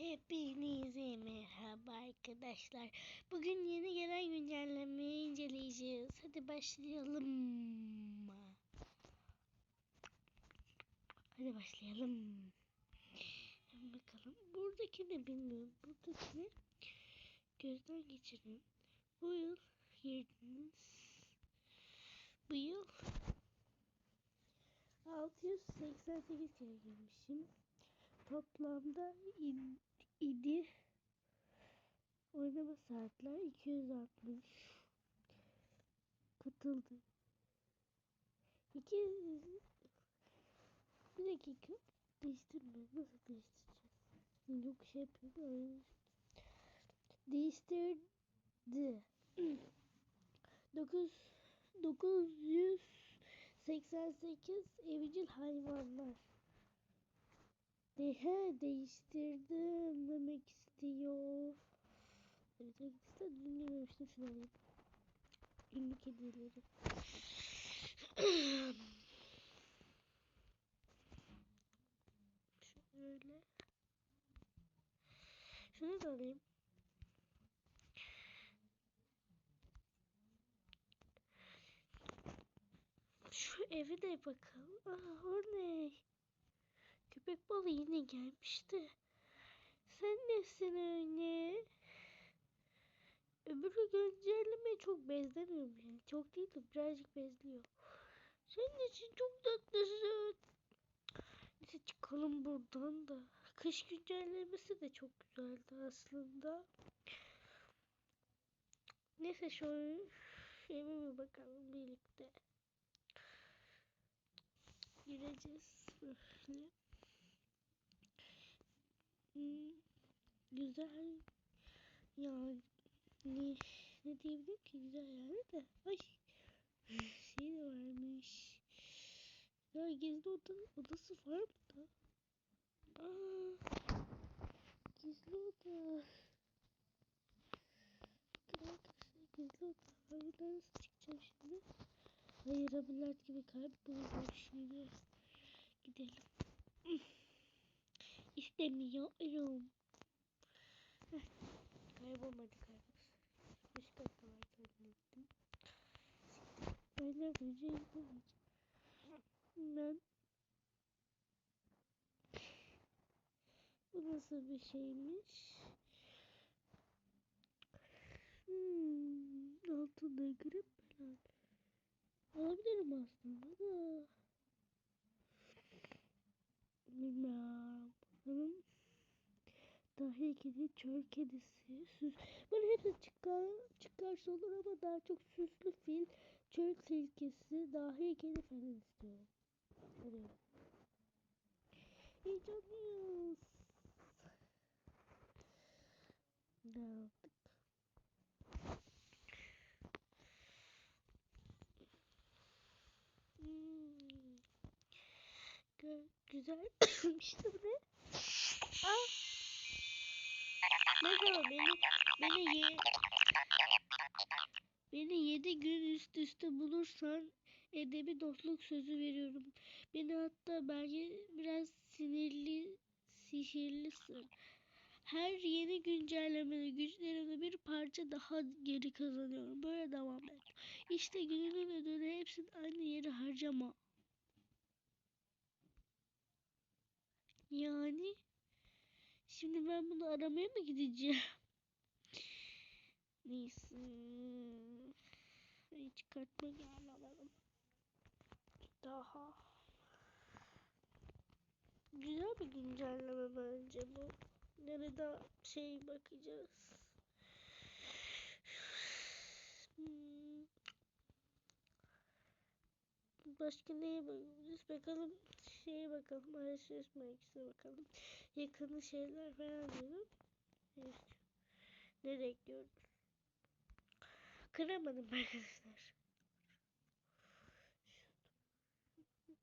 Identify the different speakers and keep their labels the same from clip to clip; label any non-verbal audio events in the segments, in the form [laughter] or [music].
Speaker 1: Hepinize merhaba arkadaşlar. Bugün yeni gelen güncellemeyi inceleyeceğiz. Hadi başlayalım. Hadi başlayalım. Bakalım. Buradaki ne bilmiyorum. Buradaki ne? Gözden geçirin. Bu yıl girdiniz. Bu yıl 688 kere girmişim. Toplamda id- idi oynama saatler 260 katıldı. İki bir dakika değiştirme nasıl değiştireceğiz? Yok şey yapıyorum. Değiştirdi. [clears throat] 9 988 evcil hayvanlar. Dehe değiştirdim demek istiyor. Evet arkadaşlar dün yememiştim şunu alayım. Günlük. Şöyle. Şunu da alayım. Şu evi de bakalım. Aa o ne? Köpek balığı yine gelmişti. Sen nesin öyle? Öbürü güncellemeye çok benzemiyorum yani. Çok değil de birazcık benziyor. Senin için çok tatlısın. Neyse çıkalım buradan da. Kış güncellemesi de çok güzeldi aslında. Neyse şöyle eve bir bakalım birlikte. Gireceğiz. Güzel. Yani ne, ne diyebilirim ki? Güzel yani de. Ay şey de varmış. Ya gizli oda, odası var mı da aa gizli oda. Bakın arkadaşlar gizli oda. Ben buradan nasıl çıkacağım şimdi. Hayır abiler gibi kaybolacağım şimdi gidelim İstemiyorum. Heh, kaybolmadı kaybolsun. Üst katta var zannettim. Ben önce yapamayacağım. Ben Bu nasıl bir şeymiş? Hmm, altında grip falan. Alabilirim aslında da. Bilmiyorum. Bakalım. Dahi kedi, çöl kedisi, süs. Bana hepsi çıkar, çıkarsa olur ama daha çok süslü fil, çöl tilkisi, dahi kedi falan istiyorum. Hadi. Heyecanlıyız. Ne yaptık? Hmm. Güzel. [coughs] işte bu ne? Aa. Mesela beni beni ye, beni yedi gün üst üste bulursan edebi dostluk sözü veriyorum. Beni hatta belki biraz sinirli sihirlisin. Her yeni güncellemede güçlerimde bir parça daha geri kazanıyorum. Böyle devam et. İşte gününün ödülü hepsini aynı yere harcama. Yani şimdi ben bunu aramaya mı gideceğim? Neyse. Çıkartma gel alalım. Daha. Güzel bir güncelleme bence bu. Nerede şey bakacağız. Hmm. Başka neye bakabiliriz? Bakalım şeye bakalım. Alışveriş merkezine bakalım. Yakını şeyler falan diyorum. Nereye gidiyoruz? Kıramadım arkadaşlar.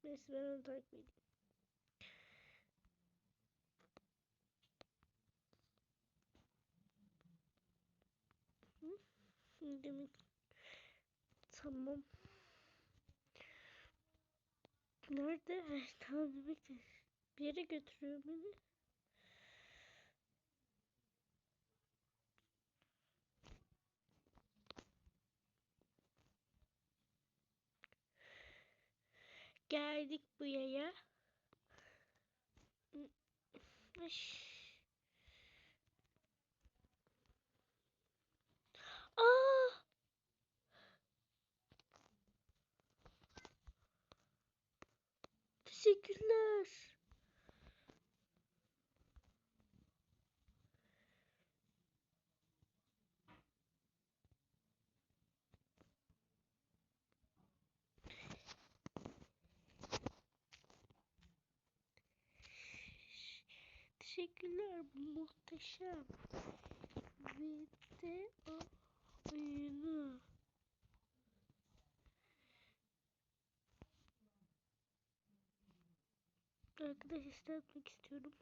Speaker 1: Neyse ben onu takip edeyim. Demek tamam. Nerede? Tamam demek bir yere götürüyor beni. Geldik buraya. Ay. Aa! Teşekkürler. Teşekkürler. Muhteşem. Video oyunu. Arkadaş istemek istiyorum.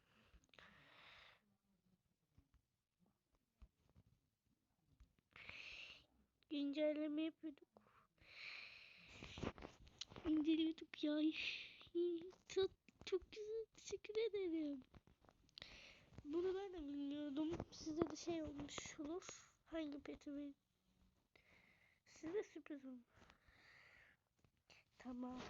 Speaker 1: Güncelleme yapıyorduk. İnceliyorduk ya. [laughs] Çok, çok güzel. Teşekkür ederim. Bunu ben de bilmiyordum. Size de şey olmuş olur. Hangi peti ver- Size sürpriz. Tamam.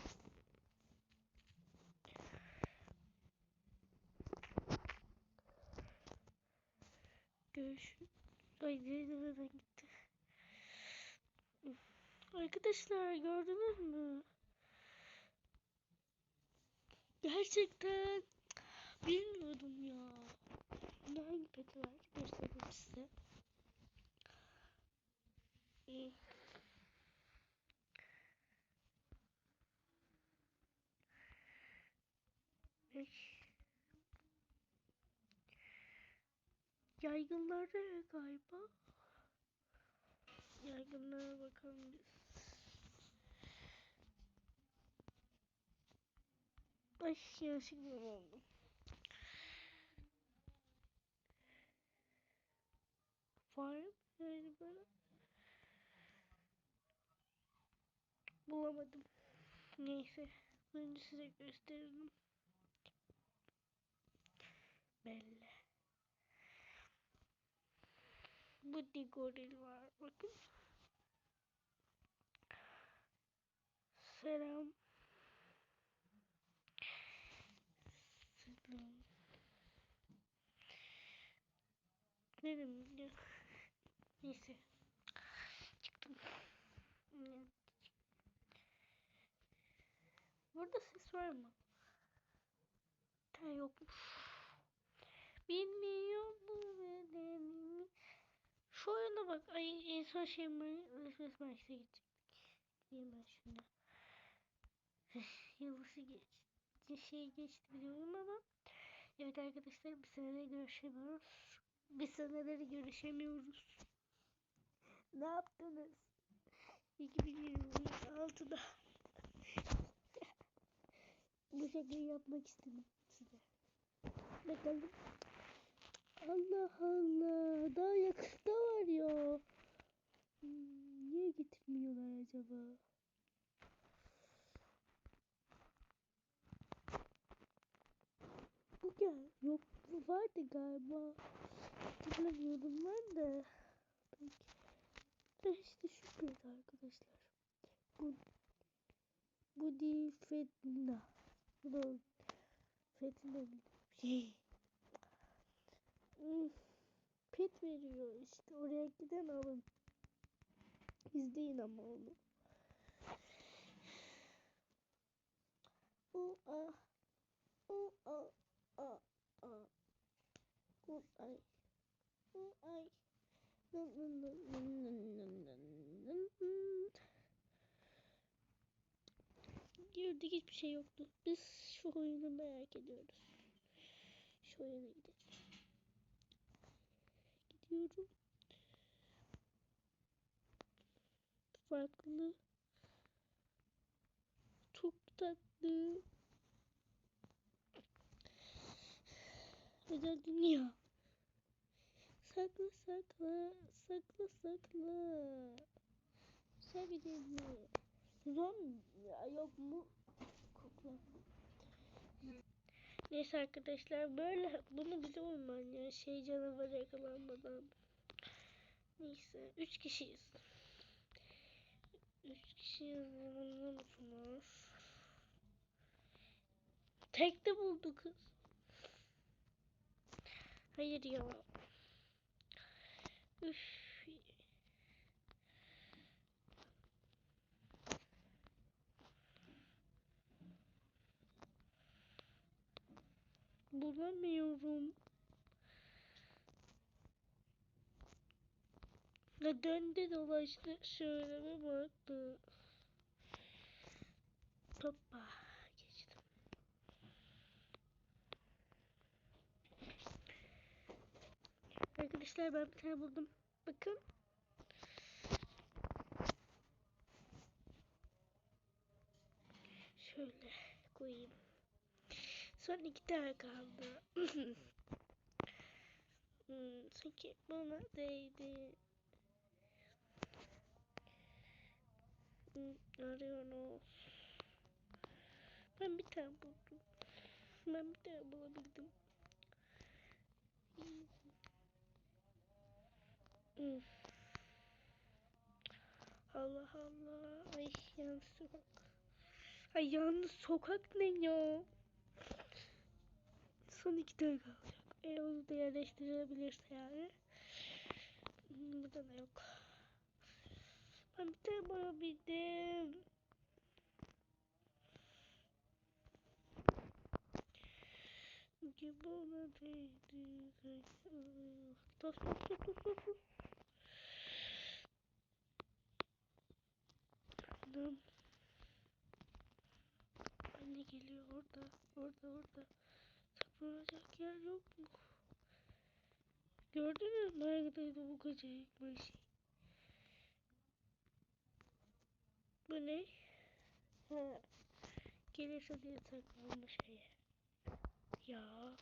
Speaker 1: Görüşürüz. Ay nereden gitti? Arkadaşlar gördünüz mü? Gerçekten bilmiyordum ya sepeti var. Göstereyim size. Hmm. Yaygınları galiba. Yaygınlara bakalım biz. Ay yanlışlıkla oldum. Var mı yani? Bulamadım. Neyse. Bunu size gösteririm. Belli. Bu digoril var. Bakın. Selam. Selam. Ne dedim ya? Neyse. Çıktım. Burada ses var mı? Ta yokmuş. Bilmiyor bu bedenimi. Şu oyuna bak. Ay en son şey mi? Resmes maçta gidecektik. Gideyim ben şuna. Yılısı geçti. Şey geçti biliyorum ama. Evet arkadaşlar bir senedir görüşemiyoruz. Bir senedir görüşemiyoruz. Ne yaptınız? 2026'da. Bu şakayı yapmak istedim size. Bakalım. Allah Allah. Daha yakında var ya. Niye getirmiyorlar acaba? Bu gel. Yok bu vardı galiba. Hatırlamıyordum ben de. Peki. Ve işte şu arkadaşlar. Bu bu değil Fetna. Bu da Fetna bir şey. [laughs] Pet veriyor işte oraya giden alın. İzleyin ama onu. U a u a a a u ay u ay Girdik hiçbir şey yoktu. Biz şu oyunu merak ediyoruz. Şu oyuna gidelim. Gidiyorum. Farklı. Çok tatlı. Güzel dünya. Sakla sakla. Sakla sakla. Sevgili. Ya yok mu? Kokla. Neyse arkadaşlar böyle bunu bize olman ya şey canavar yakalanmadan. Neyse üç kişiyiz. Üç kişiyiz anlıyor musunuz? Tekte buldu kız. Hayır ya. Üf. Bulamıyorum. Ne döndü dolaştı söyleme vardı. Topa. Arkadaşlar ben bir tane buldum. Bakın. Şöyle koyayım. Son iki tane kaldı. [laughs] hmm, sanki bana değdi. Hmm, arıyorum. Ben bir tane buldum. Ben bir tane bulabildim. Hmm. Allah Allah. Ay yanlış sokak. Ay yanlış sokak ne ya? Son iki tane kalacak. E onu da yerleştirebilirse yani. Hmm, Burada da yok. Ben bir tane bulabildim. Ki bana değdi. Tos tos tos tos tos tos. Anam. Anne geliyor orada. Orada orada. Saklanacak yer yok mu? Gördünüz mü arkadaşlar bu kaçırıkmış. Bu ne? Ha. Gelirse diye saklanmış şeye. Ya.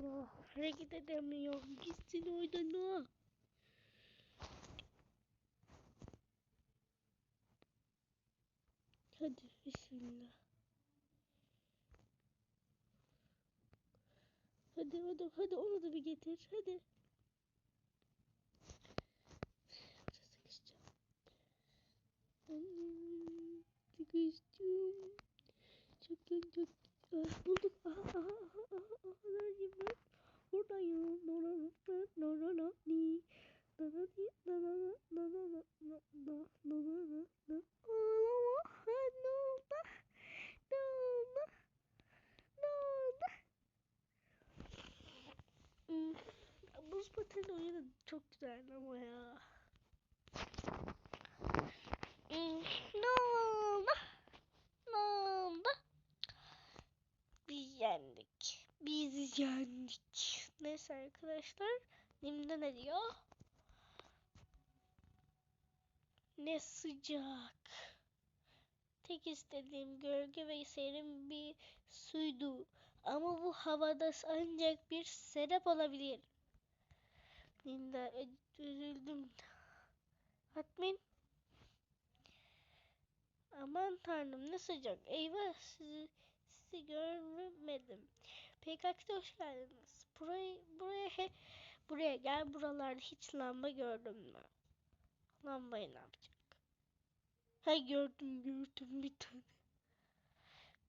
Speaker 1: Allah, hareket edemiyorum. Gitsin oradan o. Hadi bismillah. Hadi hadi hadi onu da bir getir. Hadi. Sıkışacağım. Sıkıştım. Çok çok çok. Ah, bulduk. Aha aha aha aha aha. Neredeyim ben? Buradayım. No no no no no no ni. No no ni no no no no no no no no arkadaşlar. Nimde ne diyor? Ne sıcak. Tek istediğim gölge ve serin bir suydu. Ama bu havada ancak bir serap olabilir. Linda üzüldüm. Admin. Aman tanrım ne sıcak. Eyvah sizi, sizi görmedim. PKK'da hoş geldiniz. Burayı, buraya he, buraya gel buralarda hiç lamba gördün mü? Lambayı ne yapacak? Ha gördüm gördüm bir tane.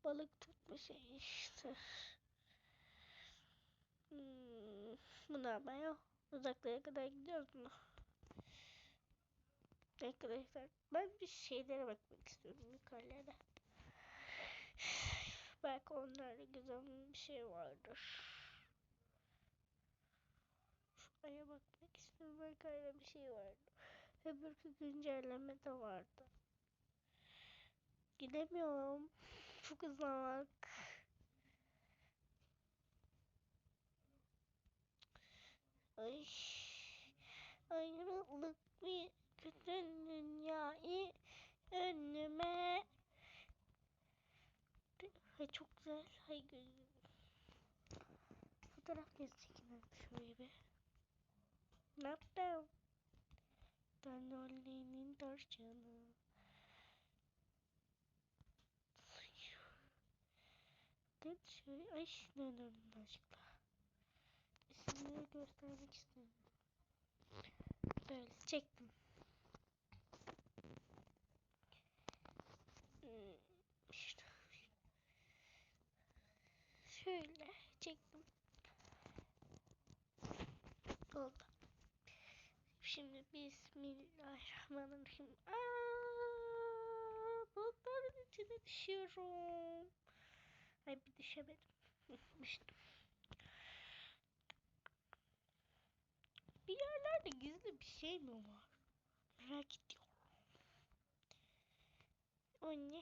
Speaker 1: Balık tutma şey işte. Hmm, bu ne yapıyor? Uzaklara kadar gidiyoruz mu? Arkadaşlar ben bir şeylere bakmak istiyorum yukarılara. Belki onlarda güzel bir şey vardır. Şuraya bakmak istiyorum. Belki öyle bir şey vardı. Öbürkü güncelleme de vardı. Gidemiyorum. Çok uzak. Ay. Ayrılık bir bütün dünyayı önüme. Ay çok güzel. Hay gözüm. Fotoğraf çekelim şöyle bir. Ne yaptım? Danoli'nin tarçını. Ben şöyle ay döndürdüm başka. İsimleri göstermek istiyorum. Böyle çektim. Şöyle çektim. Oldu. Şimdi Bismillahirrahmanirrahim. Aa, bulutların içine düşüyorum. Ay bir düşemedim. Düştüm. Bir yerlerde gizli bir şey mi var? Merak ediyorum. O ne?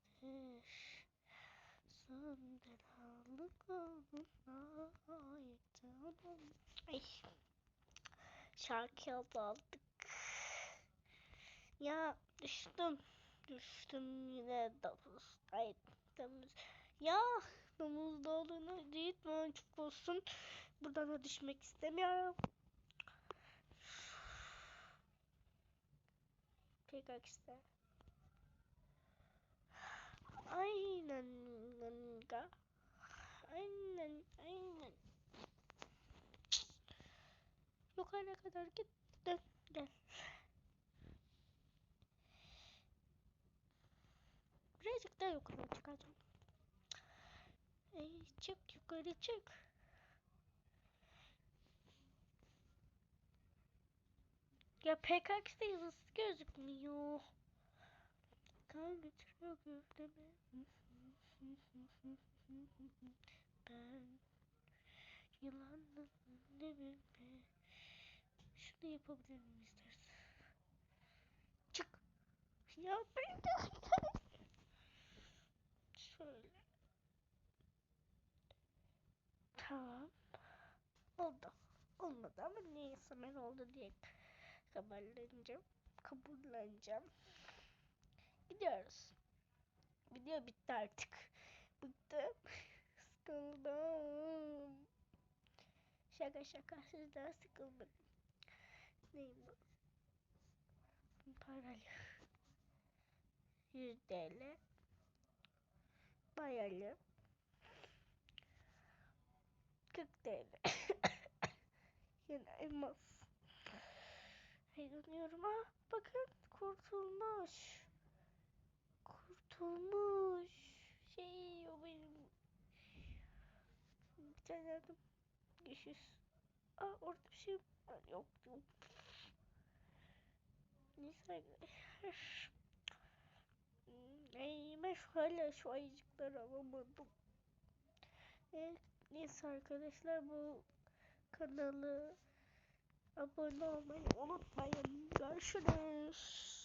Speaker 1: nenekte. Son belalık oldum, ayette adam. Ay, şarkı aldık. Ya düştüm, düştüm yine davuz. Ay davuz. Ya domuz dağlarına değil ben çok olsun. Buradan da düşmek istemiyorum. Tekrar ister. Aynen nanga. Aynen aynen. Yukarı kadar git. Dön gel. Birazcık daha yukarı çıkacağım. Ey çık yukarı çık. Ya PKX'de yazısı gözükmüyor. Kan götürüyor gövdemi. Ben yılanın dibinde. Şunu yapabilir miyim istersen? Çık. Ya ben Şöyle. Tamam. Oldu. Olmadı ama neyse ben oldu diye kabulleneceğim. Kabulleneceğim. Gidiyoruz. Video bitti artık. Bıktım. [laughs] Sıkıldım. Şaka şaka sizden sıkılmadım. Neyim bu? Paralı. 100 TL. Bayalı. 40 TL. [coughs] Yine elmas. Heyecanlıyorum ha. Bakın kurtulmuş. Kurtulmuş. Şey o benim. Bir tane adım. Görüşürüz. Aa orada bir şey var. Yok yok. Neyse arkadaşlar. Ay ben şu ayıcıkları alamadım. Evet, neyse arkadaşlar bu kanalı abone olmayı unutmayın. Görüşürüz.